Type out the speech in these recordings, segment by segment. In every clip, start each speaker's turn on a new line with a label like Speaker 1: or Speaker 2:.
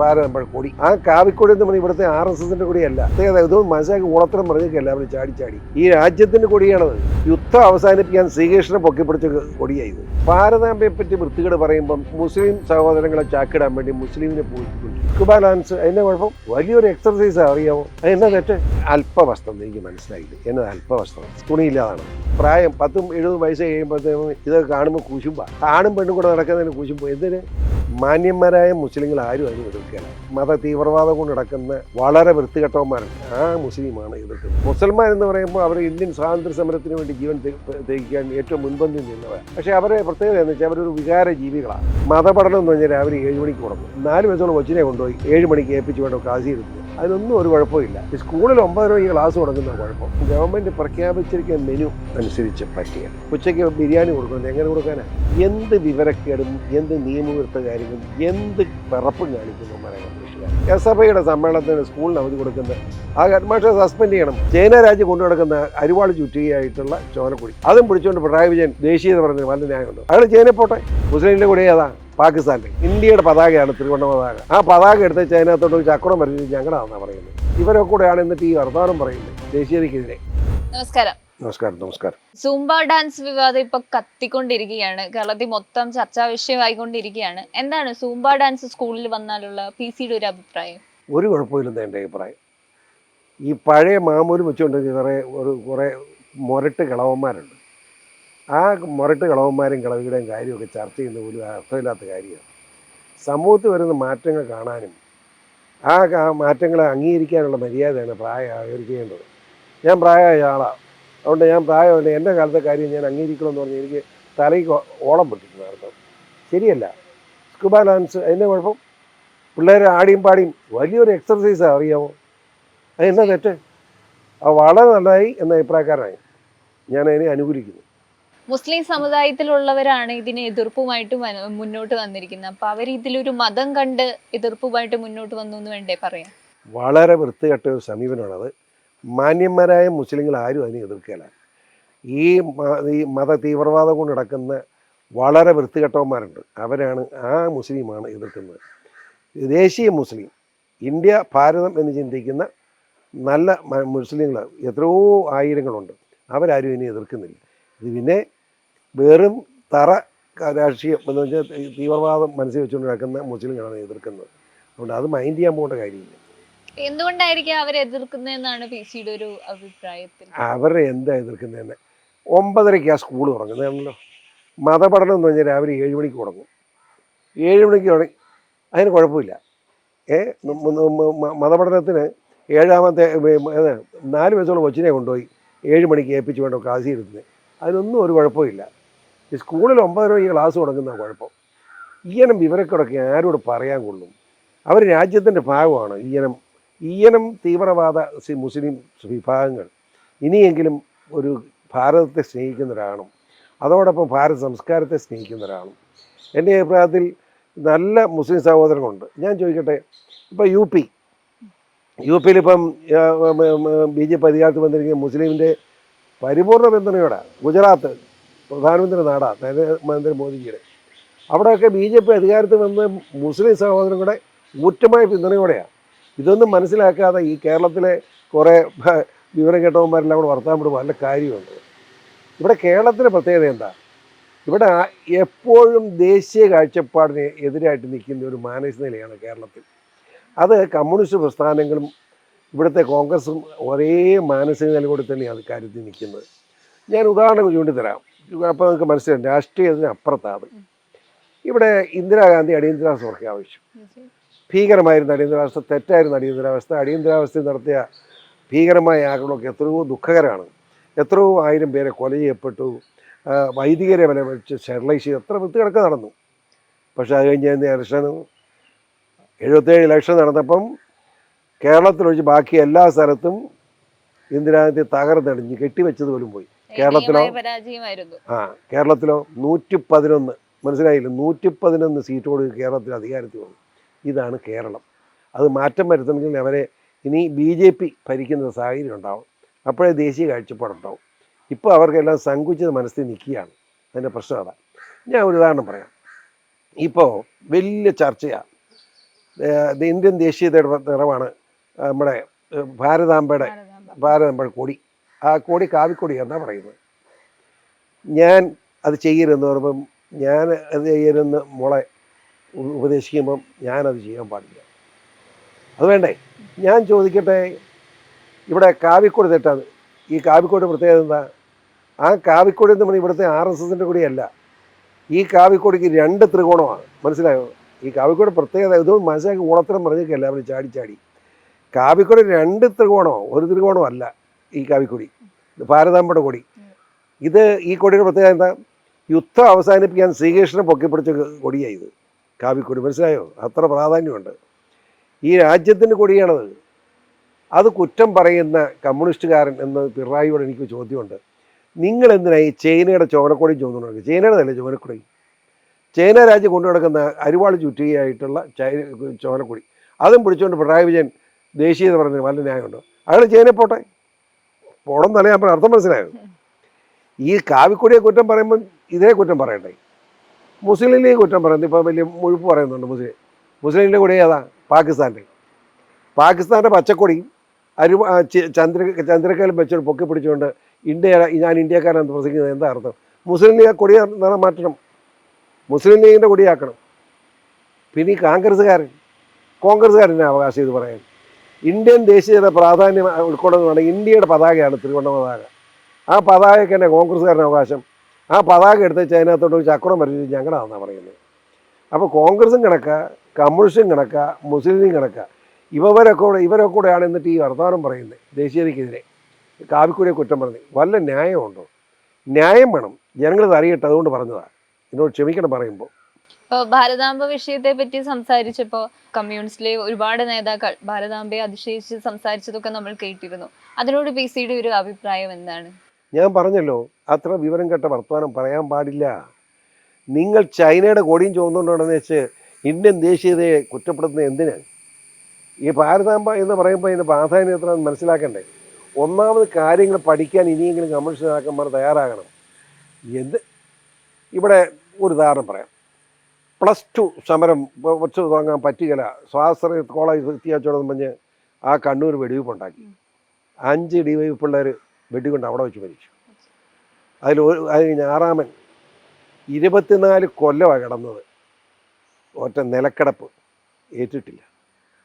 Speaker 1: ഭാരത നമ്മുടെ കൊടി. ആ കാവിക്കൊടി എന്ന് പറഞ്ഞാൽ ഇവിടുത്തെ ആർ എസ് എസിന്റെ കൊടിയല്ല. ഇത് മനസ്സിലാക്കി ഉളത്തരം മൃഗക്കല്ല എല്ലാവരും ചാടി ചാടി. ഈ രാജ്യത്തിന്റെ കൊടിയാണത്. യുദ്ധം അവസാനിപ്പിക്കാൻ ശ്രീകൃഷ്ണനെ പൊക്കിപ്പിടിച്ച കൊടിയായത്. ഭാരതാംബയെ പറ്റി വൃത്തികേട് പറയുമ്പം മുസ്ലിം സഹോദരങ്ങളെ ചാക്കിടാൻ വേണ്ടി മുസ്ലിമിനെ പൂജിക്കുന്നു സ്കുബ ഡാൻസ് അതിന്റെ കുഴപ്പം? വലിയൊരു എക്സർസൈസ് അറിയാമോ എന്നാ തെറ്റ്? അല്പവസ്ത്രം എനിക്ക് മനസ്സിലായില്ല. എന്നത് അല്പവസ്ത്രം? തുണിയില്ലാതാണ്. പ്രായം പത്തും എഴുപതും വയസ്സ് കഴിയുമ്പോഴത്തേക്കും ഇതൊക്കെ കാണുമ്പോൾ കുശുമ്പ. ആണും പെണ്ണും കൂടെ നടക്കുന്നതിന് കുശുമ്പ. എന്തിന്? മാന്യന്മാരായ മുസ്ലിങ്ങൾ ആരും അതിന് എതിർക്കുകയില്ല മത തീവ്രവാദം കൊണ്ട് നടക്കുന്ന വളരെ വൃത്തികെട്ടവന്മാരാണ്. ആ മുസ്ലിമാണ് എതിർക്കുന്നത്. മുസൽമാൻ എന്ന് പറയുമ്പോൾ അവർ ഇന്ത്യൻ സ്വാതന്ത്ര്യ സമരത്തിന് വേണ്ടി ജീവൻ തേക്കാൻ ഏറ്റവും മുൻപന്തി നിന്നവർ പക്ഷേ അവരെ പ്രത്യേകത എന്ന് വെച്ചാൽ അവരൊരു വികാര ജീവികളാണ് മതപഠനം എന്ന് പറഞ്ഞാൽ രാവിലെ ഏഴ് മണിക്ക് തുടങ്ങും. നാല് വയസ്സുള്ള കൊച്ചിനെ കൊണ്ടുപോയി ഏഴ് മണിക്ക് ഏൽപ്പിച്ച് വേണ്ട എടുത്തു അതിനൊന്നും ഒരു കുഴപ്പമില്ല. സ്കൂളിൽ ഒമ്പത് രൂപ ക്ലാസ് തുടങ്ങുന്ന കുഴപ്പം. ഗവൺമെന്റ് പ്രഖ്യാപിച്ചിരിക്കുന്ന മെനു അനുസരിച്ച് പറ്റിയ ഉച്ചയ്ക്ക് ബിരിയാണി കൊടുക്കുന്നത് എങ്ങനെ കൊടുക്കാനാണ് എന്ത് വിവരക്കേടും എന്ത് നിയമവിരുദ്ധ കാര്യങ്ങളും എന്ത് പിറപ്പും കാണിക്കുന്നു മലയാളം എസ് എഫ് ഐയുടെ സമ്മേളനത്തിന് സ്കൂളിന് അവധി കൊടുക്കുന്ന ആ ഹെഡ്മാസ്റ്റർ സസ്പെൻഡ് ചെയ്യണം. ചൈന രാജ്യം കൊണ്ടു നടക്കുന്ന അരിവാൾ ചുറ്റുകയായിട്ടുള്ള ചോനക്കുടി അതും പിടിച്ചുകൊണ്ട് പിണറായി വിജയൻ ദേശീയത പറഞ്ഞത് വല്ല ന്യായമുണ്ട്. അയാൾ ചൈന പോട്ടെ? മുസ്ലിമിന്റെ കൂടെ ഏതാ? പാകിസ്ഥാനിൽ. ഇന്ത്യയുടെ പതാകയാണ് ത്രിവർണ പതാക. ആ പതാക എടുത്ത് ചൈനത്തോട്ട് ചക്രം വരച്ച് ഞങ്ങളാണെന്നാണ് പറയുന്നത്. ഇവരൊക്കെ കൂടെയാണ് എന്നിട്ട് ഈ വർത്തമാനം പറയുന്നത്. ദേശീയതയ്ക്കെതിരെ.
Speaker 2: നമസ്കാരം.
Speaker 1: നമസ്കാരം നമസ്കാരം.
Speaker 2: സൂംബ ഡാൻസ് വിവാദം ഇപ്പൊ കത്തിക്കൊണ്ടിരിക്കുകയാണ്. കേരളത്തിൽ മൊത്തം ചർച്ചാ വിഷയമായിക്കൊണ്ടിരിക്കുകയാണ്. എന്താണ് സൂംബ ഡാൻസ് സ്കൂളിൽ വന്നാലുള്ള പി സിയുടെ ഒരു അഭിപ്രായം?
Speaker 1: ഒരു കുഴപ്പമില്ലെന്ന് എന്റെ അഭിപ്രായം. ഈ പഴയ മാമൂൽ വെച്ചുകൊണ്ട് കുറേ ഒരു കുറേ മുരട്ട് കിളവന്മാരുണ്ട്. ആ മുരട്ട് കളവന്മാരും കളവിയുടെയും കാര്യമൊക്കെ ചർച്ച ചെയ്യുന്ന പോലും അർത്ഥമില്ലാത്ത കാര്യമാണ്. സമൂഹത്തിൽ വരുന്ന മാറ്റങ്ങൾ കാണാനും ആ മാറ്റങ്ങളെ അംഗീകരിക്കാനുള്ള മര്യാദയാണ് പ്രായം ചെയ്യേണ്ടത്. ഞാൻ പ്രായമായ ആളാണ് അതുകൊണ്ട് ഞാൻ പ്രായമല്ല എന്റെ കാലത്തെ കാര്യം ഞാൻ അംഗീകരിക്കണമെന്ന് പറഞ്ഞ് എനിക്ക് തലയ്ക്ക് ഓ- ഓളം പൊട്ടിക്കുന്നതായിരുന്നു ശരിയല്ല. സ്കൂബ ഡാൻസ് അതിന്റെ കുഴപ്പം? പിള്ളേർ ആടിയും പാടിയും വലിയൊരു എക്സർസൈസാണ് അറിയാമോ അതെന്താ തെറ്റ്? അത് വളരെ നല്ലതായി എന്ന അഭിപ്രായക്കാരനായി. ഞാൻ അതിനെ അനുകൂലിക്കുന്നു.
Speaker 2: മുസ്ലിം സമുദായത്തിലുള്ളവരാണ് ഇതിനെ എതിർപ്പുമായിട്ട് മുന്നോട്ട് വന്നിരിക്കുന്നത്. അപ്പൊ അവർ ഇതിലൊരു മതം കണ്ട് എതിർപ്പുമായിട്ട് മുന്നോട്ട് വന്നു എന്ന് വേണ്ടേ പറയാം?
Speaker 1: വളരെ വൃത്തികെട്ട ഒരു സമീപനമാണത്. മാന്യന്മാരായ മുസ്ലിങ്ങൾ ആരും അതിനെ എതിർക്കില്ല ഈ ഈ മത തീവ്രവാദം കൊണ്ട് നടക്കുന്ന വളരെ വൃത്തികെട്ടവന്മാരുണ്ട്. അവരാണ് ആ മുസ്ലിമാണ് എതിർക്കുന്നത്. ദേശീയ മുസ്ലിം ഇന്ത്യ ഭാരതം എന്ന് ചിന്തിക്കുന്ന നല്ല മുസ്ലിങ്ങൾ എത്രയോ ആയിരങ്ങളുണ്ട്. അവരാരും ഇനി എതിർക്കുന്നില്ല. ഇത് പിന്നെ വെറും തറ രാഷ്ട്രീയം എന്ന് വെച്ചാൽ തീവ്രവാദം മനസ്സിൽ വെച്ചുകൊണ്ട് നടക്കുന്ന മുസ്ലിങ്ങളാണ് എതിർക്കുന്നത്. അതുകൊണ്ട് അത് മൈൻഡ് ചെയ്യാൻ പോകേണ്ട കാര്യമില്ല.
Speaker 2: എന്തുകൊണ്ടായിരിക്കും അവർ എതിർക്കുന്നതെന്നാണ് പി സിയുടെ ഒരു അഭിപ്രായത്തിൽ?
Speaker 1: അവർ എന്താ എതിർക്കുന്നതെന്ന്? ഒമ്പതരയ്ക്ക് ആ സ്കൂൾ തുടങ്ങുന്നതാണല്ലോ മതപഠനം എന്ന് പറഞ്ഞാൽ രാവിലെ ഏഴ് മണിക്ക് തുടങ്ങും. ഏഴ് മണിക്ക് തുടങ്ങി. അതിന് കുഴപ്പമില്ല. ഏ മതപഠനത്തിന് ഏഴാമത്തെ നാല് വയസ്സുള്ള കൊച്ചിനെ കൊണ്ടുപോയി ഏഴ് മണിക്ക് ഏൽപ്പിച്ച് വേണ്ട ക്ലാസ് എടുക്കുന്നത് അതിനൊന്നും ഒരു കുഴപ്പമില്ല. ഈ സ്കൂളിൽ ഒമ്പത് രൂപയ്ക്ക് ക്ലാസ് തുടങ്ങുന്ന കുഴപ്പം. ഈയനം വിവരക്കേടൊക്കെ ആരോട് പറയാൻ കൊള്ളും? അവർ രാജ്യത്തിന്റെ ഭാഗമാണ്. ഈയനം ഈയനം തീവ്രവാദ മുസ്ലിം വിഭാഗങ്ങൾ. ഇനിയെങ്കിലും ഒരു ഭാരതത്തെ സ്നേഹിക്കുന്നവരാണ് അതോടൊപ്പം ഭാരത സംസ്കാരത്തെ സ്നേഹിക്കുന്നവരാണ് എന്റെ അഭിപ്രായത്തിൽ നല്ല മുസ്ലിം സഹോദരങ്ങളുണ്ട്. ഞാൻ ചോദിക്കട്ടെ ഇപ്പോൾ യു പി യു പിയിലിപ്പം ബി ജെ പി അധികാരത്തിൽ വന്നിരിക്കുന്ന മുസ്ലിമിന്റെ പരിപൂർണ പിന്തുണയോടെ ഗുജറാത്ത് പ്രധാനമന്ത്രി നാടാണ് നരേന്ദ്രമന്ത്രി മോദിജിയുടെ. അവിടെയൊക്കെ ബി ജെ പി അധികാരത്തിൽ വന്ന് മുസ്ലിം സഹോദരൻ കൂടെ ഊറ്റമായ പിന്തുണയോടെയാണ് ഇതൊന്നും മനസ്സിലാക്കാതെ ഈ കേരളത്തിലെ കുറേ വിവരം കേട്ടവന്മാരെല്ലാം കൂടെ വർത്താൻ വിടുമ്പോൾ നല്ല കാര്യമുണ്ട്. ഇവിടെ കേരളത്തിന്റെ പ്രത്യേകത എന്താ? ഇവിടെ എപ്പോഴും ദേശീയ കാഴ്ചപ്പാടിന് എതിരായിട്ട് നിൽക്കുന്ന ഒരു മാനസിക നിലയാണ് കേരളത്തിൽ. അത് കമ്മ്യൂണിസ്റ്റ് പ്രസ്ഥാനങ്ങളും ഇവിടുത്തെ കോൺഗ്രസും ഒരേ മാനസിക നിലയോടെ തന്നെയാണ് കാര്യത്തിൽ നിൽക്കുന്നത്. ഞാൻ ഉദാഹരണം ചൂണ്ടിത്തരാം. അപ്പോൾ നിങ്ങൾക്ക് മനസ്സിലായി. രാഷ്ട്രീയത്തിന് അപ്പുറത്താണ്. ഇവിടെ ഇന്ദിരാഗാന്ധി അടിയന്തരാവസ്ഥ പ്രഖ്യാപിച്ചു ഭീകരമായിരുന്ന അടിയന്തരാവസ്ഥ തെറ്റായിരുന്ന അടിയന്തരാവസ്ഥ അടിയന്തരാവസ്ഥയിൽ നടത്തിയ ഭീകരമായ ആക്രമണമൊക്കെ എത്രയോ ദുഃഖകരമാണ്. എത്രയോ ആയിരം പേരെ കൊല ചെയ്യപ്പെട്ടു. വൈദികരെ വില വെച്ച് സ്റ്റെറിലൈസ് ചെയ്ത് എത്ര വൃത്തികിടക്ക് നടന്നു. പക്ഷെ അത് കഴിഞ്ഞ ഇലക്ഷൻ എഴുപത്തേഴ് ഇലക്ഷൻ നടന്നപ്പം കേരളത്തിലൊഴിച്ച് ബാക്കി എല്ലാ സ്ഥലത്തും ഇന്ദിരാഗാന്ധി തകർന്നടിഞ്ഞ് കെട്ടിവെച്ചത് പോലും പോയി. കേരളത്തിലോ? ആ കേരളത്തിലോ? നൂറ്റി പതിനൊന്ന് മനസ്സിലായില്ല? നൂറ്റി പതിനൊന്ന് സീറ്റോട് കേരളത്തിൽ അധികാരത്തിൽ വന്നു. ഇതാണ് കേരളം. അത് മാറ്റം വരുത്തണമെങ്കിൽ അവരെ ഇനി ബി ജെ പി ഭരിക്കുന്ന സാഹചര്യം ഉണ്ടാവും. അപ്പോഴേ ദേശീയ കാഴ്ചപ്പാടുണ്ടാവും. ഇപ്പോൾ അവർക്കെല്ലാം സങ്കുചിത മനസ്സിൽ നിൽക്കുകയാണ്. അതിന്റെ പ്രശ്നം അതാണ് ഞാൻ ഒരു ഉദാഹരണം പറയാം. ഇപ്പോൾ വലിയ ചർച്ചയാണ് ഇന്ത്യൻ ദേശീയതയുടെ നിറമാണ് നമ്മുടെ ഭാരതാംബയുടെ ഭാരതാംബയുടെ കൊടി. ആ കൊടി കാവിക്കൊടി എന്നാ പറയുന്നത്. ഞാൻ അത് ചെയ്യരുതെന്ന് പറയുമ്പം ഞാൻ അത് ചെയ്യരുതെന്ന് മോളെ ഉപദേശിക്കുമ്പം ഞാനത് ചെയ്യാൻ പാടില്ല. അത് വേണ്ടേ? ഞാൻ ചോദിക്കട്ടെ ഇവിടെ കാവിക്കൊടി തെറ്റാണ്. ഈ കാവിക്കൊടി പ്രത്യേകത എന്താ? ആ കാവിക്കൊടി എന്ന് പറഞ്ഞാൽ ഇവിടുത്തെ ആർ എസ് എസിന്റെ കൊടിയല്ല. ഈ കാവിക്കൊടിക്ക് രണ്ട് ത്രികോണമാണ്. മനസ്സിലായോ? ഈ കാവിക്കൊടി പ്രത്യേകത ഇതൊന്നും മനസ്സിലാക്കി ഓണത്തരം പറഞ്ഞേക്കല്ല അവർ ചാടി ചാടി. കാവിക്കൊടി രണ്ട് ത്രികോണമോ? ഒരു ത്രികോണമോ അല്ല ഈ കാവിക്കൊടി ഭാരതാമ്പയുടെ കൊടി. ഇത് ഈ കൊടിയുടെ പ്രത്യേകത എന്താ? യുദ്ധം അവസാനിപ്പിക്കാൻ ശ്രീകൃഷ്ണൻ പൊക്കിപ്പിടിച്ച കൊടിയാണ് ഇത്. കാവിക്കൊടി മനസ്സിലായോ? അത്ര പ്രാധാന്യമുണ്ട്. ഈ രാജ്യത്തിന്റെ കൊടിയാണത്. അത് കുറ്റം പറയുന്ന കമ്മ്യൂണിസ്റ്റുകാരൻ എന്ന് പിണറായിയോട് എനിക്ക് ചോദ്യമുണ്ട്. നിങ്ങൾ എന്തിനാ ഈ ചൈനയുടെ ചോനക്കൊടി ചോദിക്കുന്നുണ്ട് ചൈനയുടെ അല്ലേ ചോനക്കൊടി ചൈന രാജ്യം കൊണ്ടു നടക്കുന്ന അരിവാൾ ചുറ്റുകയായിട്ടുള്ള ചൈന ചോനക്കൊടി അതും പിടിച്ചുകൊണ്ട് പിണറായി വിജയൻ ദേശീയത പറഞ്ഞതിന് വല്ല ന്യായമുണ്ടോ? അയാൾ ചൈന പോട്ടെ. പോണം എന്നല്ല അർത്ഥം മനസ്സിലായത് ഈ കാവിക്കൊടിയെ കുറ്റം പറയുമ്പം ഇതേ കുറ്റം പറയട്ടെ മുസ്ലിം ലീഗ് കുറ്റം പറയുന്നത് ഇപ്പോൾ വലിയ മുഴുപ്പ് പറയുന്നുണ്ട് മുസ്ലിം മുസ്ലിം ലീഗിന്റെ കൊടി ഏതാ? പാകിസ്ഥാന്റെ പാകിസ്ഥാന്റെ പച്ചക്കൊടിയും അരു ചന്ദ്ര ചന്ദ്രക്കലും വെച്ചൊരു പൊക്കി പിടിച്ചുകൊണ്ട് ഇന്ത്യ ഞാൻ ഇന്ത്യക്കാരാണെന്ന് പ്രസംഗിക്കുന്നത് എന്താ അർത്ഥം? മുസ്ലിം ലീഗ് കൊടി നിറം മാറ്റണം മുസ്ലിം ലീഗിന്റെ കൊടിയാക്കണം. പിന്നെ ഈ കോൺഗ്രസ്സുകാരൻ കോൺഗ്രസ്സുകാരന്റെ അവകാശം ഇത് പറയാൻ. ഇന്ത്യൻ ദേശീയത പ്രാധാന്യം ഉൾക്കൊള്ളുന്നതാണ് ഇന്ത്യയുടെ പതാകയാണ് തിരുവണ്ണ പതാക. ആ പതാകയ്ക്ക് തന്നെ കോൺഗ്രസ്സുകാരൻ അവകാശം. ആ പതാക എടുത്ത് അതിനകത്തോട്ട് ചക്രം വരച്ച് ഞങ്ങളാണെന്നാണ് പറയുന്നത്. അപ്പോൾ കോൺഗ്രസും കണക്ക കമ്മ്യൂണിസ്റ്റും കണക്ക മുസ്ലിം ലീഗ് കണക്ക ഇവരൊക്കെ കൂടെ ഇവരൊക്കെ കൂടെയാണ് എന്നിട്ട് ഈ വർത്തമാനം പറയുന്നത് ദേശീയതയ്ക്കെതിരെ. കാവിക്കുടിയെ കുറ്റം പറഞ്ഞു. വല്ല ന്യായമുണ്ടോ? ന്യായം വേണം. ജനങ്ങളിത് അറിയട്ടെ അതുകൊണ്ട് പറഞ്ഞതാണ് എന്നോട് ക്ഷമിക്കണം പറയുമ്പോൾ.
Speaker 2: ഇപ്പൊ ഭാരതാംബ വിഷയത്തെ പറ്റി സംസാരിച്ചപ്പോൾ കമ്മ്യൂണിസ്റ്റിലെ ഒരുപാട് നേതാക്കൾ ഭാരതാംബയെ അതിശയിച്ച് സംസാരിച്ചതൊക്കെ നമ്മൾ കേട്ടിരുന്നു. അതിനോട് പി സിയുടെ ഒരു അഭിപ്രായം എന്താണ്?
Speaker 1: ഞാൻ പറഞ്ഞല്ലോ അത്ര വിവരം കേട്ട വർത്തമാനം പറയാൻ പാടില്ല. നിങ്ങൾ ചൈനയുടെ കോടിയും ചുവന്നുകൊണ്ടാണെന്ന് വെച്ച് ഇന്ത്യൻ ദേശീയതയെ കുറ്റപ്പെടുത്തുന്നത് എന്തിനാണ് ഈ ഭാരതാംബ എന്ന് പറയുമ്പോൾ ഇതിന്റെ പ്രാധാന്യം എത്ര മനസ്സിലാക്കണ്ടേ? ഒന്നാമത് കാര്യങ്ങൾ പഠിക്കാൻ ഇനിയെങ്കിലും കമ്മ്യൂണിസ്റ്റ് നേതാക്കന്മാർ തയ്യാറാകണം. എന്ത്? ഇവിടെ ഒരു ഉദാഹരണം പറയാം. പ്ലസ് ടു സമരം വെച്ച് തുടങ്ങാൻ പറ്റുകയില്ല സ്വാശ്രയ കോളേജ് എത്തിയാച്ചോടെന്ന് പറഞ്ഞ് ആ കണ്ണൂർ വെടിവെപ്പുണ്ടാക്കി. അഞ്ച് ഡി വൈ പിള്ളേർ വെടികൊണ്ട് അവിടെ വെച്ച് മരിച്ചു. അതിൽ ഒരു അത് കഴിഞ്ഞ് ആറാമൻ ഇരുപത്തിനാല് കൊല്ലമാണ് കിടന്നത്. ഒറ്റ നിലക്കിടപ്പ് ഏറ്റിട്ടില്ല.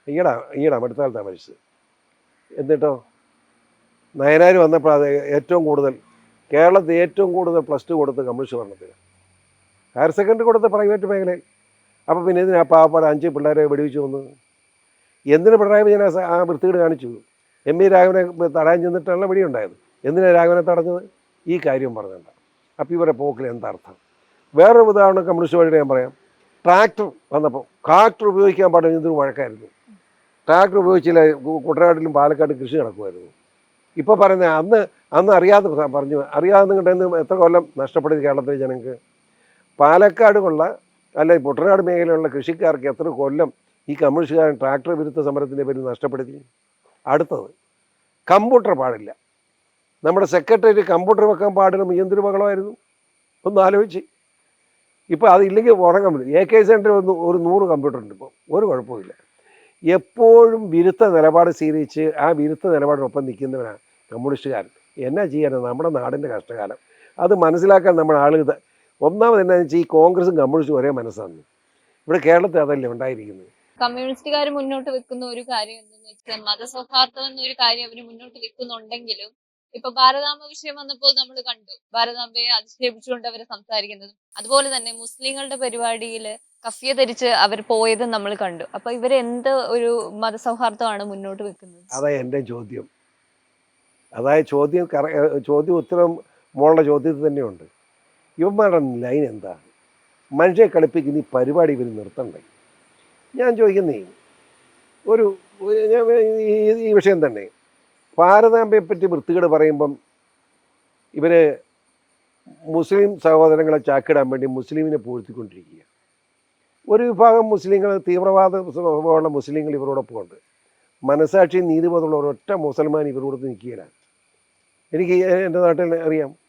Speaker 1: ഈടാ ഈടാ അടുത്ത മരിച്ചത്. എന്നിട്ടോ? നയനാർ വന്നപ്പോൾ അത് ഏറ്റവും കൂടുതൽ കേരളത്തിൽ ഏറ്റവും കൂടുതൽ പ്ലസ് ടു കൊടുത്ത് കമ്മ്യൂണിസ്റ്റ് ഭരണത്തിന് ഹയർ സെക്കൻഡറി കൊടുത്ത പ്രൈവറ്റ് മേഖലയിൽ. അപ്പോൾ പിന്നെ ഇതിനാ പാവപ്പാട് അഞ്ച് പിള്ളേരെ വെടിവെച്ച് വന്നു എന്തിന് പിണറായി വിജയൻ ആ വൃത്തികേട് കാണിച്ചു? എം വി രാഘവനെ തടയാൻ ചെന്നിട്ടുള്ള വെടിയുണ്ടായത്. എന്തിനാണ് രാഘവനെ തടഞ്ഞത്? ഈ കാര്യം പറഞ്ഞണ്ട അപ്പോൾ ഇവരെ പോക്കിൽ എന്താർത്ഥം വേറൊരു ഉദാഹരണം കമ്മ്യൂണിസ്റ്റ് വഴിയുടെ ഞാൻ പറയാം. ട്രാക്ടർ വന്നപ്പോൾ ട്രാക്ടർ ഉപയോഗിക്കാൻ പാടില്ല ഇതൊരു വഴക്കായിരുന്നു. ട്രാക്ടർ ഉപയോഗിച്ചില്ല കുട്ടനാട്ടിലും പാലക്കാട്ടും കൃഷി നടക്കുമായിരുന്നു. ഇപ്പോൾ പറയുന്നത് അന്ന് അന്ന് അറിയാതെ പറഞ്ഞു അറിയാതെ കണ്ടെന്ന് എത്ര കൊല്ലം നഷ്ടപ്പെടുത്തി കേരളത്തിലെ ജനങ്ങൾക്ക്? പാലക്കാട് കൊള്ള അല്ല കുട്ടനാട് മേഖലയിലുള്ള കൃഷിക്കാർക്ക് എത്ര കൊല്ലം ഈ കമ്മ്യൂണിസ്റ്റുകാരൻ ട്രാക്ടർ വിരുദ്ധ സമരത്തിന്റെ പേരിൽ നഷ്ടപ്പെടുത്തി? അടുത്തത് കമ്പ്യൂട്ടർ പാടില്ല. നമ്മുടെ സെക്രട്ടറി കമ്പ്യൂട്ടർ വെക്കാൻ പാടില്ല എന്തൊരു ഒന്ന് ആലോചിച്ച്. ഇപ്പോൾ അതില്ലെങ്കിൽ ഉറങ്ങാൻ പറ്റും എ കെ സെന്ററിൽ ഒന്ന് ഒരു നൂറ് കമ്പ്യൂട്ടർ ഉണ്ട് ഇപ്പോൾ ഒരു കുഴപ്പമില്ല എപ്പോഴും വിരുദ്ധ നിലപാട് സ്വീകരിച്ച് ആ വിരുദ്ധ നിലപാടിനൊപ്പം നിൽക്കുന്നവനാണ് കമ്മ്യൂണിസ്റ്റുകാരൻ എന്നാ ചെയ്യാനാണ് നമ്മുടെ നാടിന്റെ കഷ്ടകാലം. അത് മനസ്സിലാക്കാൻ നമ്മുടെ ആളുകൾ ഒന്നാമത് എന്നാന്ന് വെച്ചാൽ ഈ കോൺഗ്രസും കമ്മ്യൂണിസ്റ്റും ഒരേ മനസ്സാണ്. ഇവിടെ കേരളത്തിൽ അതല്ലേ ഉണ്ടായിരിക്കുന്നത്.
Speaker 2: കമ്മ്യൂണിസ്റ്റുകാർ മുന്നോട്ട് വെക്കുന്ന ഒരു കാര്യം എന്തെന്ന് വെച്ചാൽ മതസൗഹാർദ്ദം എന്നൊരു കാര്യം അവർ മുന്നോട്ട് വെക്കുന്നുണ്ടെങ്കിലും ഇപ്പൊ ഭാരതാമ്പ വിഷയം വന്നപ്പോൾ നമ്മൾ കണ്ടു. ഭാരതാമ്പയെ അധിക്ഷേപിച്ചുകൊണ്ട് അവർ സംസാരിക്കുന്നത്. അതുപോലെ തന്നെ മുസ്ലിങ്ങളുടെ പരിപാടിയിൽ കഫിയ ധരിച്ച് അവർ പോയത് നമ്മൾ കണ്ടു. അപ്പൊ ഇവർ എന്ത് ഒരു മതസൗഹാർദ്ദമാണ് മുന്നോട്ട് വെക്കുന്നത്?
Speaker 1: അതാ എന്റെ ചോദ്യം. അതായത് ചോദ്യം ചോദ്യം ഉത്തരം മോളുടെ ചോദ്യത്തിൽ തന്നെയുണ്ട്. ഇവന്മാരുടെ ലൈൻ എന്താ? മനുഷ്യരെ കളിപ്പിക്കുന്ന ഈ പരിപാടി ഇവർ നിർത്തണ്ടേ? ഞാൻ ചോദിക്കുന്നേ ഒരു ഈ- വിഷയം തന്നെ. ഭാരതാംബയെ പറ്റി വൃത്തികേട് പറയുമ്പം ഇവർ മുസ്ലിം സഹോദരങ്ങളെ ചാക്കിടാൻ വേണ്ടി മുസ്ലിമിനെ പൂഴ്ത്തിക്കൊണ്ടിരിക്കുക ഒരു വിഭാഗം മുസ്ലിങ്ങൾ തീവ്രവാദ സ്വഭാവമുള്ള മുസ്ലിങ്ങൾ ഇവരോടൊപ്പം ഉണ്ട്. മനസാക്ഷി നീതിബോധമുള്ള ഒരൊറ്റ മുസൽമാൻ ഇവരോട് നിൽക്കുകയില്ല എനിക്ക് എന്റെ നാട്ടിൽ അറിയാം.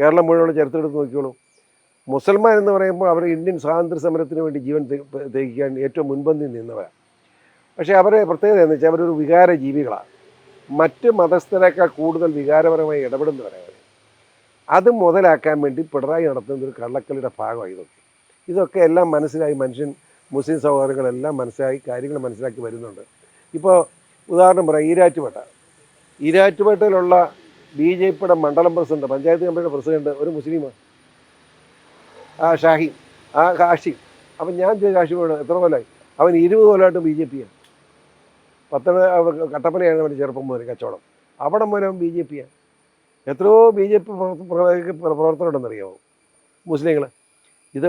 Speaker 1: കേരളം മുഴുവനുള്ള ചരിത്രം എടുത്ത് നോക്കിയോളൂ മുസൽമാൻ എന്ന് പറയുമ്പോൾ അവർ ഇന്ത്യൻ സ്വാതന്ത്ര്യ സമരത്തിന് വേണ്ടി ജീവൻ തേക്കാൻ ഏറ്റവും മുൻപന്തി നിന്നവരാണ് പക്ഷേ അവരെ പ്രത്യേകത എന്ന് വെച്ചാൽ അവരൊരു വികാര ജീവികളാണ് മറ്റ് മതസ്ഥരേക്കാൾ കൂടുതൽ വികാരപരമായി ഇടപെടുന്നവരാണ് അത് മുതലാക്കാൻ വേണ്ടി പിണറായി നടത്തുന്ന ഒരു കള്ളക്കളിയുടെ ഭാഗമായി ഇതൊക്കെ ഇതൊക്കെ എല്ലാം മനസ്സിലായി മനുഷ്യൻ മുസ്ലിം സഹോദരങ്ങളെല്ലാം മനസ്സിലായി കാര്യങ്ങൾ മനസ്സിലാക്കി വരുന്നുണ്ട്. ഇപ്പോൾ ഉദാഹരണം പറയാം ഈരാറ്റുപേട്ട. ഈരാറ്റുപേട്ടയിലുള്ള ബി ജെ പിയുടെ മണ്ഡലം പ്രസിഡന്റ് പഞ്ചായത്ത് കമ്മിറ്റിയുടെ പ്രസിഡന്റ് ഒരു മുസ്ലിമാണ് ആ ഷാഹി ആ കാഷി അപ്പം ഞാൻ ചെയ്ത കാഷിമോട് എത്ര കൊല്ലമായി അവൻ ഇരുപത് കൊല്ലമായിട്ട് ബി ജെ പിയാണ് പത്തനം കട്ടപ്പനയാണ് അവന്റെ ചെറുപ്പം മുതൽ കച്ചവടം. അവിടെ മുതൽ ബി ജെ പിയാണ് എത്രയോ ബി ജെ പി പ്രവർത്തനമുണ്ടെന്നറിയാമോ മുസ്ലിങ്ങൾ ഇത്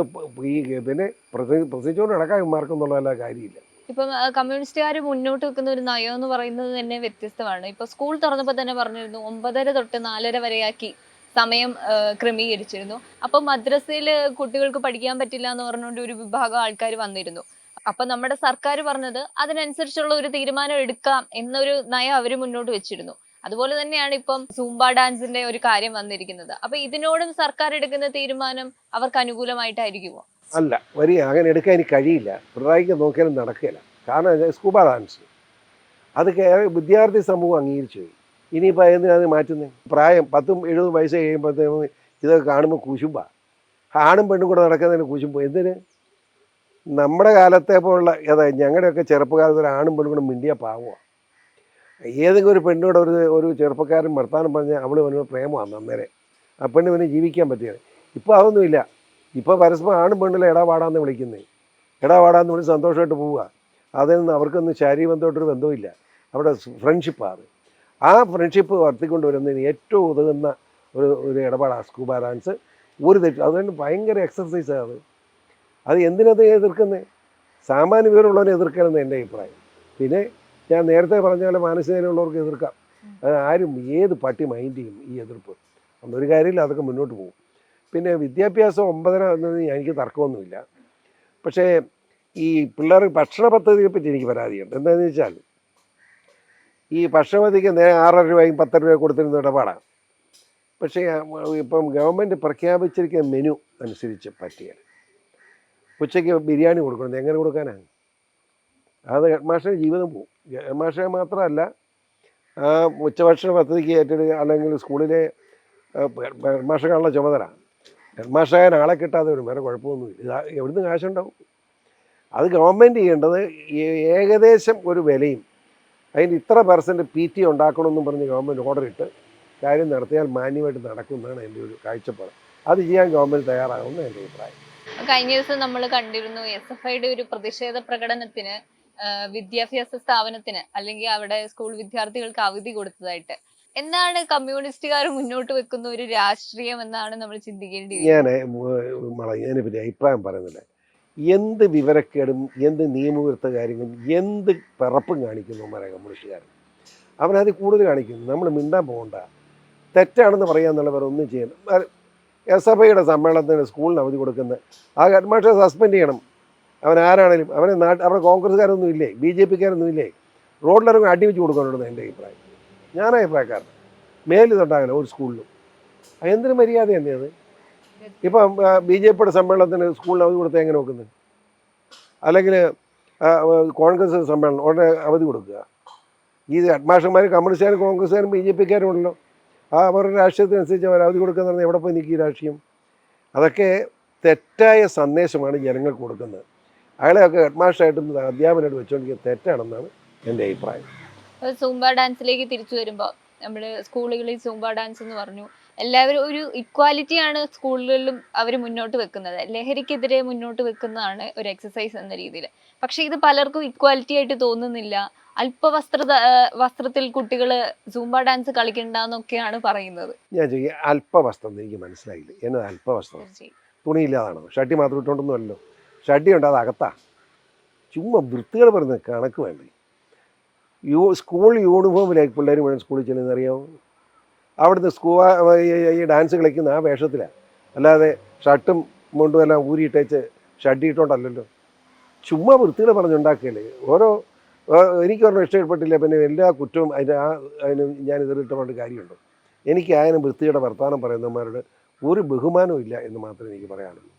Speaker 1: ഈ പിന്നെ പ്രസംഗി പ്രസംഗിച്ചുകൊണ്ട് നടക്കാൻ മാർക്കെന്നുള്ളതല്ല കാര്യമില്ല.
Speaker 2: ഇപ്പം കമ്മ്യൂണിസ്റ്റുകാർ മുന്നോട്ട് വെക്കുന്ന ഒരു നയം എന്ന് പറയുന്നത് തന്നെ വ്യത്യസ്തമാണ്. ഇപ്പൊ സ്കൂൾ തുറന്നപ്പോൾ തന്നെ പറഞ്ഞിരുന്നു ഒമ്പതര തൊട്ട് നാലര വരെയാക്കി സമയം ക്രമീകരിച്ചിരുന്നു. അപ്പൊ മദ്രസയിൽ കുട്ടികൾക്ക് പഠിക്കാൻ പറ്റില്ല എന്ന് പറഞ്ഞുകൊണ്ട് ഒരു വിഭാഗം ആൾക്കാർ വന്നിരുന്നു. അപ്പൊ നമ്മുടെ സർക്കാർ പറഞ്ഞത് അതിനനുസരിച്ചുള്ള ഒരു തീരുമാനം എടുക്കാം എന്നൊരു നയം അവർ മുന്നോട്ട് വെച്ചിരുന്നു. അതുപോലെ തന്നെയാണ് ഇപ്പം സൂംബ ഡാൻസിന്റെ ഒരു കാര്യം വന്നിരിക്കുന്നത്. അപ്പൊ ഇതിനോടും സർക്കാർ എടുക്കുന്ന തീരുമാനം അവർക്ക് അനുകൂലമായിട്ടായിരിക്കുമോ?
Speaker 1: അല്ല വരിക അങ്ങനെ എടുക്കാൻ എനിക്ക് കഴിയില്ല. പിണറായിക്ക് നോക്കിയാലും നടക്കില്ല കാരണം സ്കൂബ ഡാൻസ് അത് വിദ്യാർത്ഥി സമൂഹം അംഗീകരിച്ചു പോയി. ഇനിയിപ്പോൾ എന്തിനാണ് മാറ്റുന്നത് പ്രായം പത്തും എഴുപതും വയസ്സ് കഴിയുമ്പോഴത്തേക്കും ഇതൊക്കെ കാണുമ്പോൾ കുശുമ്പ. ആണും പെണ്ണും കൂടെ നടക്കുന്നതിന് കുശുമ്പ്. എന്തിന്? നമ്മുടെ കാലത്തെ പോലുള്ള ഏതാ ഞങ്ങളുടെയൊക്കെ ചെറുപ്പകാലത്ത് ഒരു ആണും പെണ്ണും കൂടെ മിണ്ടിയ പാവമാണ് ഏതെങ്കിലും ഒരു പെണ്ണോട് ഒരു ഒരു ചെറുപ്പക്കാരൻ വർത്താനം പറഞ്ഞാൽ അവൾ വന്നു പ്രേമമാണ് അന്നേരം ആ പെണ്ണ് പിന്നെ ജീവിക്കാൻ പറ്റിയത് ഇപ്പോൾ അതൊന്നുമില്ല. ഇപ്പോൾ പരസ്പരം ആണും പെണ്ണിലെ ഇടപാടാന്ന് വിളിക്കുന്നത് ഇടപാടാന്ന് വിളിച്ച് സന്തോഷമായിട്ട് പോവുക. അതിൽ നിന്ന് അവർക്കൊന്നും ശാരീരബന്ധമായിട്ടൊരു ബന്ധമില്ല അവിടെ ഫ്രണ്ട്ഷിപ്പാണ്. ആ ഫ്രണ്ട്ഷിപ്പ് വർത്തിക്കൊണ്ട് വരുന്നതിന് ഏറ്റവും ഉതകുന്ന ഒരു ഒരു ഇടപാടാണ് സ്കൂബ ഡാൻസ്. ഒരു തെറ്റ് അതുകൊണ്ട് ഭയങ്കര എക്സസൈസാണ് അത്. അത് എന്തിനത് എതിർക്കുന്നത് സാമാന്യ വിവരമുള്ളവരെ എതിർക്കണമെന്ന് എന്റെ അഭിപ്രായം. പിന്നെ ഞാൻ നേരത്തെ പറഞ്ഞ പോലെ മാനസികതയുള്ളവർക്ക് എതിർക്കാം. അത് ആരും ഏത് പട്ടി മൈൻഡ് ചെയ്യും ഈ എതിർപ്പ്. ഒരു കാര്യമില്ല അതൊക്കെ മുന്നോട്ട് പോകും. പിന്നെ വിദ്യാഭ്യാസം ഒമ്പതര എന്നത് എനിക്ക് തർക്കമൊന്നുമില്ല. പക്ഷേ ഈ പിള്ളേർ ഭക്ഷണ പദ്ധതിയെ പറ്റി എനിക്ക് പരാതിയുണ്ട്. എന്താണെന്ന് വെച്ചാൽ ഈ ഭക്ഷണപദ്ധതിക്ക് നേരെ ആറര രൂപയും പത്തര രൂപയും കൊടുത്തിരുന്ന ഇടപാടാണ് പക്ഷേ ഇപ്പം ഗവൺമെന്റ് പ്രഖ്യാപിച്ചിരിക്കുന്ന മെനു അനുസരിച്ച് പറ്റിയാണ് ഉച്ചയ്ക്ക് ബിരിയാണി കൊടുക്കണം? എങ്ങനെ കൊടുക്കാനാണ് അത് ഹെഡ് ജീവിതം പോവും. ഹെഡ് മാത്രമല്ല ആ ഉച്ചഭക്ഷണ പദ്ധതിക്ക് ഏറ്റെടുക്കുക അല്ലെങ്കിൽ സ്കൂളിലെ ഹെഡ് മാസ്റ്റർക്കാണുള്ള ചുമതല. ഹെഡ് ആളെ കിട്ടാതെ വരും. വേറെ കുഴപ്പമൊന്നുമില്ല. എവിടുന്ന് കാശുണ്ടാവും? അത് ഗവൺമെന്റ് ചെയ്യേണ്ടത് ഏകദേശം ഒരു വിലയും അതിന് ഇത്ര പെർസെന്റ് പി ടി ഉണ്ടാക്കണമെന്നും പറഞ്ഞ് ഗവൺമെന്റ് ഓർഡർ ഇട്ട് കാര്യം നടത്തിയാൽ മാന്യമായിട്ട് നടക്കുമെന്നാണ് എന്റെ ഒരു കാഴ്ചപ്പാട്. അത് ചെയ്യാൻ ഗവൺമെന്റ് തയ്യാറാകുമെന്ന് എന്റെ അഭിപ്രായം.
Speaker 2: കഴിഞ്ഞ ദിവസം നമ്മൾ കണ്ടിരുന്നു എസ് എഫ് ഐയുടെ ഒരു പ്രതിഷേധ പ്രകടനത്തിന് വിദ്യാഭ്യാസ സ്ഥാപനത്തിന് അല്ലെങ്കിൽ അവിടെ സ്കൂൾ വിദ്യാർത്ഥികൾക്ക് അവധി കൊടുത്തതായിട്ട്. എന്താണ് കമ്മ്യൂണിസ്റ്റുകാർ മുന്നോട്ട് വെക്കുന്ന ഒരു രാഷ്ട്രീയം എന്നാണ് നമ്മൾ ചിന്തിക്കേണ്ടി
Speaker 1: ഞാൻ ഇതിനെ പറ്റി അഭിപ്രായം പറയുന്നില്ല. എന്ത് വിവരക്കേടും എന്ത് നിയമവിരുദ്ധ കാര്യങ്ങളും എന്ത് പിറപ്പും കാണിക്കുന്നു മര കമ്മ്യൂണിസ്റ്റുകാർ. അവനത് കൂടുതൽ കാണിക്കുന്നു. നമ്മൾ മിണ്ടാൻ പോകണ്ട. തെറ്റാണെന്ന് പറയാന്നുള്ളവർ ഒന്നും ചെയ്യണം എസ് എഫ് ഐയുടെ സമ്മേളനത്തിന് സ്കൂളിന് അവധി കൊടുക്കുന്ന ആ ഹെഡ്മാസ്റ്ററെ സസ്പെൻഡ് ചെയ്യണം. അവൻ ആരാണേലും അവനെ നാട്ട് അവിടെ കോൺഗ്രസ്സുകാരൊന്നും ഇല്ലേ? ബി ജെ പിക്കാരൊന്നും ഇല്ലേ? റോഡിലിറങ്ങി അടി വെച്ച് കൊടുക്കണമെന്ന് എന്റെ അഭിപ്രായം. ഞാൻ അഭിപ്രായക്കാരൻ മേലിതുണ്ടാകില്ല ഒരു സ്കൂളിലും. എന്തൊരു മര്യാദ തന്നെയത് ഇപ്പം ബി ജെ പിയുടെ സമ്മേളനത്തിന് സ്കൂളിന് അവധി കൊടുത്താൽ എങ്ങനെ നോക്കുന്നത്? അല്ലെങ്കിൽ കോൺഗ്രസ് സമ്മേളനം ഉടനെ അവധി കൊടുക്കുക. ഈ അഡ്മാഷന്മാർ കമ്മ്യൂണിസ്റ്റുകാരും കോൺഗ്രസ്സുകാരും ബി ജെ പിക്കാരും ഉണ്ടല്ലോ. ആ അവരുടെ രാഷ്ട്രീയത്തിനനുസരിച്ച് അവർ അവധി കൊടുക്കുക എന്ന് പറഞ്ഞാൽ എവിടെ പോയി നിൽക്കും ഈ രാഷ്ട്രീയം? അതൊക്കെ തെറ്റായ സന്ദേശമാണ് ജനങ്ങൾക്ക് കൊടുക്കുന്നത്. അയാളെയൊക്കെ ഹെഡ്മാസ്റ്ററായിട്ടും അധ്യാപനമായിട്ട് വെച്ചുകൊണ്ടിരിക്കുന്നത് തെറ്റാണെന്നാണ് എന്റെ അഭിപ്രായം.
Speaker 2: സൂംബ ഡാൻസിലേക്ക് തിരിച്ചു വരുമ്പോൾ നമ്മൾ സ്കൂളുകളിൽ സൂംബ ഡാൻസ് എന്ന് പറഞ്ഞു എല്ലാവരും ഒരു ഇക്വാലിറ്റി ആണ് സ്കൂളുകളിലും അവർ മുന്നോട്ട് വെക്കുന്നത്. ലഹരിക്കെതിരെ മുന്നോട്ട് വെക്കുന്നതാണ് ഒരു എക്സസൈസ് എന്ന രീതിയിൽ പക്ഷേ ഇത് പലർക്കും ഇക്വാലിറ്റി ആയിട്ട് തോന്നുന്നില്ല. അല്പ വസ്ത്ര വസ്ത്രത്തിൽ കുട്ടികൾ സൂംബ ഡാൻസ് കളിക്കണ്ടെന്നൊക്കെയാണ് പറയുന്നത്.
Speaker 1: ഞാൻ അല്പ അല്പവസ്ത്രം എനിക്ക് മനസ്സിലായില്ല. എന്നത് അല്പവസ്ത്രം. തുണിയില്ലാതാണോ? ഷട്ടി മാത്രം ഇട്ടുകൊണ്ടൊന്നുമല്ലോ ഷട്ടി ഉണ്ട് അത് അകത്താ ചുമ്മാ വൃത്തികൾ പറയുന്നത് കണക്ക് വേണ്ടേ? യൂ സ്കൂൾ യൂണിഫോമിലേക്ക് പിള്ളേർ മുഴുവൻ സ്കൂളിൽ ചെല്ലുന്നത് അറിയാമോ അവിടുന്ന് സ്കൂ ഈ ഡാൻസ് കളിക്കുന്ന ആ വേഷത്തിലാണ് അല്ലാതെ ഷർട്ടും മുണ്ടും എല്ലാം ഊരിയിട്ടേച്ച് ഷഡ്ഡി ഇട്ടോണ്ടല്ലോ ചുമ്മാ വൃത്തികൾ പറഞ്ഞുണ്ടാക്കിയല്ലേ? ഓരോ എനിക്ക് ഒരെണ്ണം ഇഷ്ടപ്പെട്ടില്ല പിന്നെ എല്ലാ കുറ്റവും അതിന്റെ ആ അതിന് ഞാൻ ഇതിലിട്ട് പറഞ്ഞ കാര്യമുണ്ട്? എനിക്ക് ആയതിനും വൃത്തിയുടെ വർത്തമാനം പറയുന്നവന്മാരോട് ഒരു ബഹുമാനവും ഇല്ല എന്ന് മാത്രമേ എനിക്ക് പറയാനുള്ളൂ.